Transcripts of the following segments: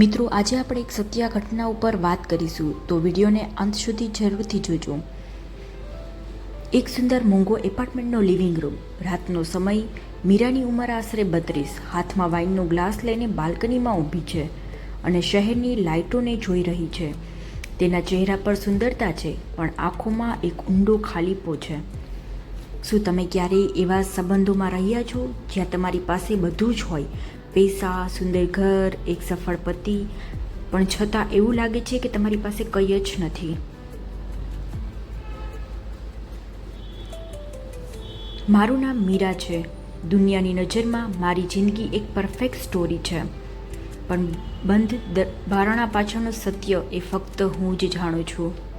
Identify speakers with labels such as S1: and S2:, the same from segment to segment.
S1: મિત્રો, આજે આપણે એક સત્ય ઘટના ઉપર વાત કરીશું, તો વિડીયોને અંત સુધી જરૂરથી જોજો. એક સુંદર મોંઘો એપાર્ટમેન્ટનો લિવિંગ રૂમ રાતનો સમય, મીરાની ઉંમર આશરે બત્રીસ. હાથમાં વાઇનનો ગ્લાસ લઈને બાલ્કનીમાં ઊભી છે અને શહેરની લાઇટોને જોઈ રહી છે. તેના ચહેરા પર સુંદરતા છે, પણ આંખોમાં એક ઊંડો ખાલીપો છે. શું તમે ક્યારેય એવા સંબંધોમાં રહ્યા છો, જ્યાં તમારી પાસે બધું જ હોય પૈસા, સુંદર ઘર, એક સફળ પતિ. પણ છતાં એવું લાગે છે કે તમારી પાસે કંઈ જ નથી. મારું નામ મીરા છે. દુનિયાની નજરમાં મારી જિંદગી એક પરફેક્ટ સ્ટોરી છે. પણ બંધ બારણા પાછળનું સત્ય એ ફક્ત હું જ જાણું છું.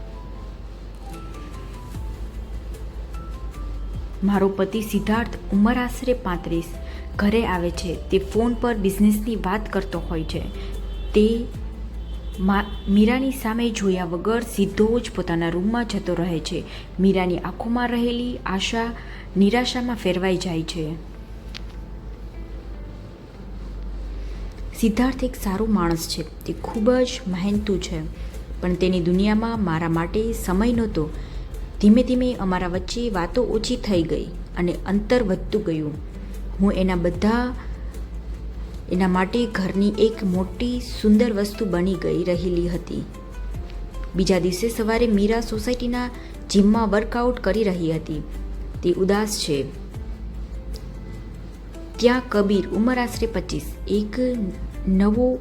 S1: મારો પતિ સિદ્ધાર્થ ઉંમર આશરે પાંત્રીસ. ઘરે આવે છે. તે ફોન પર બિઝનેસની વાત કરતો હોય છે. તે મીરાની સામે જોયા વગર સીધો જ પોતાના રૂમમાં જતો રહે છે. મીરાની આંખોમાં રહેલી આશા નિરાશામાં ફેરવાઈ જાય છે. સિદ્ધાર્થ એક સારો માણસ છે. તે ખૂબ જ મહેનતું છે. પણ તેની દુનિયામાં મારા માટે સમય નહોતો. ધીમે ધીમે અમારા વચ્ચે વાતો ઓછી થઈ ગઈ અને અંતર વધતું ગયું. હું એના બધા, એના માટે ઘરની એક મોટી, સુંદર વસ્તુ બની ગઈ રહેલી હતી. બીજા દિવસે સવારે મીરા સોસાયટીના જીમમાં વર્કઆઉટ કરી રહી હતી. તે ઉદાસ છે. ત્યાં કબીર ઉંમર આશરે પચીસ. એક નવો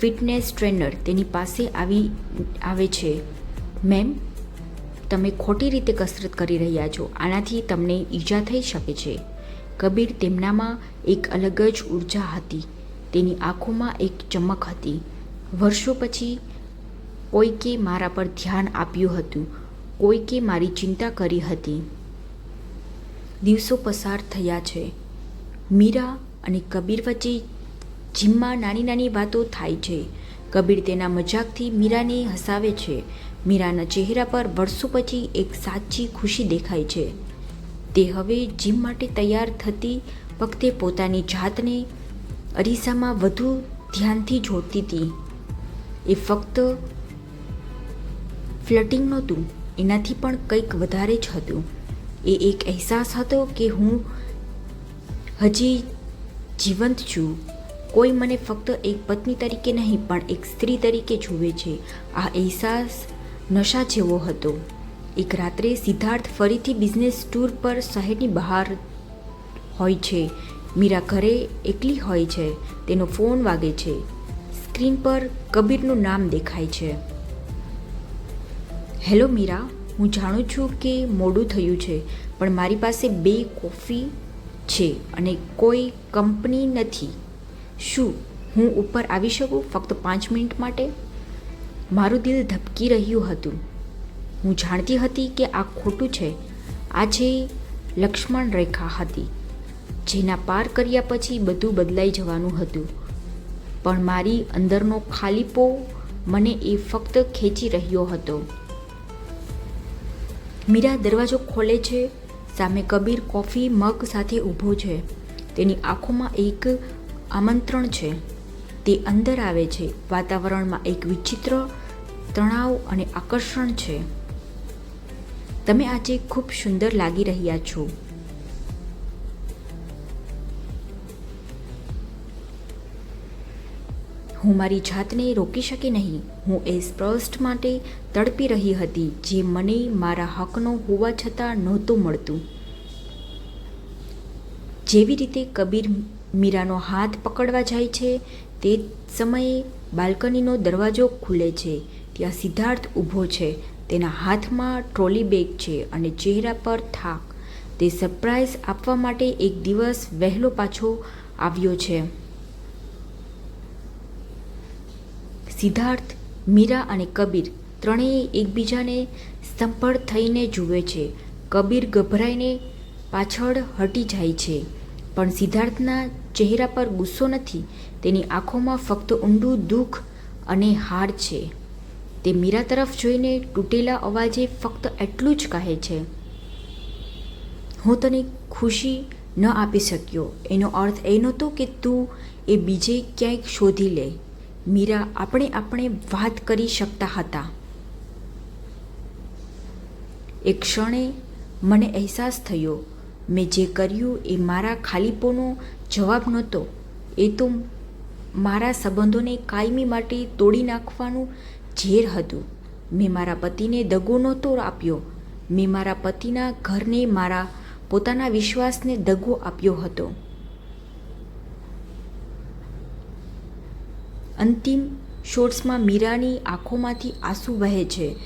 S1: ફિટનેસ ટ્રેનર તેની પાસે આવી, આવે છે. મેમ તમે ખોટી રીતે કસરત કરી રહ્યા છો, આનાથી તમને ઈજા થઈ શકે છે. કબીર તેમનામાં એક અલગ જ ઊર્જા હતી. તેની આંખોમાં એક ચમક હતી. વર્ષો પછી કોઈકે મારા પર ધ્યાન આપ્યું હતું. કોઈકે મારી ચિંતા કરી હતી. દિવસો પસાર થયા છે. મીરા અને કબીર વચ્ચે જીમમાં નાની નાની વાતો થાય છે. કબીર તેના મજાકથી મીરાને હસાવે છે. મીરાના ચહેરા પર વર્ષો પછી એક સાચી ખુશી દેખાય છે. તે હવે જીમ માટે તૈયાર થતી વખતે પોતાની જાતને અરીસામાં વધુ ધ્યાનથી જોતી હતી. એ ફક્ત ફ્લટિંગ નહોતું, એનાથી પણ કંઈક વધારે જ હતું. એ એક અહેસાસ હતો કે હું હજી જીવંત છું. કોઈ મને ફક્ત એક પત્ની તરીકે નહીં, પણ એક સ્ત્રી તરીકે જુએ છે. આ અહેસાસ નશા જેવો હતો. એક રાત્રે સિદ્ધાર્થ ફરીથી બિઝનેસ ટૂર પર શહેરની બહાર હોય છે. મીરા ઘરે એકલી હોય છે. તેનો ફોન વાગે છે. સ્ક્રીન પર કબીરનું નામ દેખાય છે. હેલો મીરા. હું જાણું છું કે મોડું થયું છે, પણ મારી પાસે બે કોફી છે અને કોઈ કંપની નથી. શું હું ઉપર આવી શકું? ફક્ત પાંચ મિનિટ માટે? મારું દિલ ધબકી રહ્યું હતું. હું જાણતી હતી કે આ ખોટું છે. આ જે લક્ષ્મણ રેખા હતી, જેના પાર કર્યા પછી બધું બદલાઈ જવાનું હતું. પણ મારી અંદરનો ખાલીપો મને એ ફક્ત ખેંચી રહ્યો હતો. મીરા દરવાજો ખોલે છે, સામે કબીર કોફી મગ સાથે ઊભો છે. તેની આંખોમાં એક આમંત્રણ છે. તે અંદર આવે છે. વાતાવરણમાં એક વિચિત્ર તણાવ અને આકર્ષણ છે. તમે આજે ખૂબ સુંદર લાગી રહ્યા છો. હું મારી જાતને રોકી શકી નહીં. હું એ સ્પષ્ટ માટે તડપી રહી હતી, જે મને મારા હકનો હોવા છતાં નહોતું મળતું. જેવી રીતે કબીર મીરાનો હાથ પકડવા જાય છે તે જ સમયે બાલ્કનીનો દરવાજો ખુલે છે. ત્યાં સિદ્ધાર્થ ઊભો છે. તેના હાથમાં ટ્રોલી બેગ છે અને ચહેરા પર થાક. તે સરપ્રાઈઝ આપવા માટે એક દિવસ વહેલો પાછો આવ્યો છે. સિદ્ધાર્થ, મીરા અને કબીર ત્રણેય એકબીજાને સંપળ થઈને જુએ છે. કબીર ગભરાઈને પાછળ હટી જાય છે. પણ સિદ્ધાર્થના ચહેરા પર ગુસ્સો નથી, તેની આંખોમાં ફક્ત ઊંડું દુઃખ અને હાર છે. તે મીરા તરફ જોઈને તૂટેલા અવાજે ફક્ત એટલું જ કહે છે, હું તને ખુશી ન આપી શક્યો. એનો અર્થ એ નહોતો કે તું એ બીજે ક્યાંક શોધી લે. મીરા આપણે આપણે વાત કરી શકતા હતા. એ ક્ષણે મને અહેસાસ થયો મેં જે કર્યું એ મારા ખાલીપોનો જવાબ નહોતો. એ તો મારા સંબંધોને કાયમી માટે તોડી નાખવાનું ઝેર હતું. મેં મારા પતિને દગો નહોતો આપ્યો. મેં મારા પતિના ઘરને મારા પોતાના વિશ્વાસને દગો આપ્યો હતો. અંતિમ શોર્ટ્સમાં મીરાની આંખોમાંથી આંસુ વહે છે.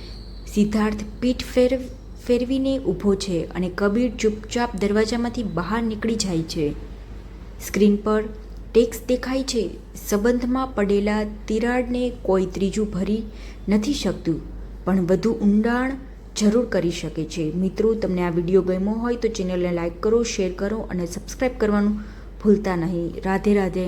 S1: સિદ્ધાર્થ પીઠ ફેર ફેરવીને ઊભો છે અને કબીર ચૂપચાપ દરવાજામાંથી બહાર નીકળી જાય છે. સ્ક્રીન પર ટેક્સ દેખાય છે. સંબંધમાં પડેલા તિરાડને કોઈ ત્રીજું ભરી નથી શકતું, પણ વધુ ઊંડાણ જરૂર કરી શકે છે. મિત્રો, તમને આ વીડિયો ગમ્યો હોય તો ચેનલને લાઇક કરો, શેર કરો અને સબસ્ક્રાઈબ કરવાનું ભૂલતા નહીં. રાધે રાધે.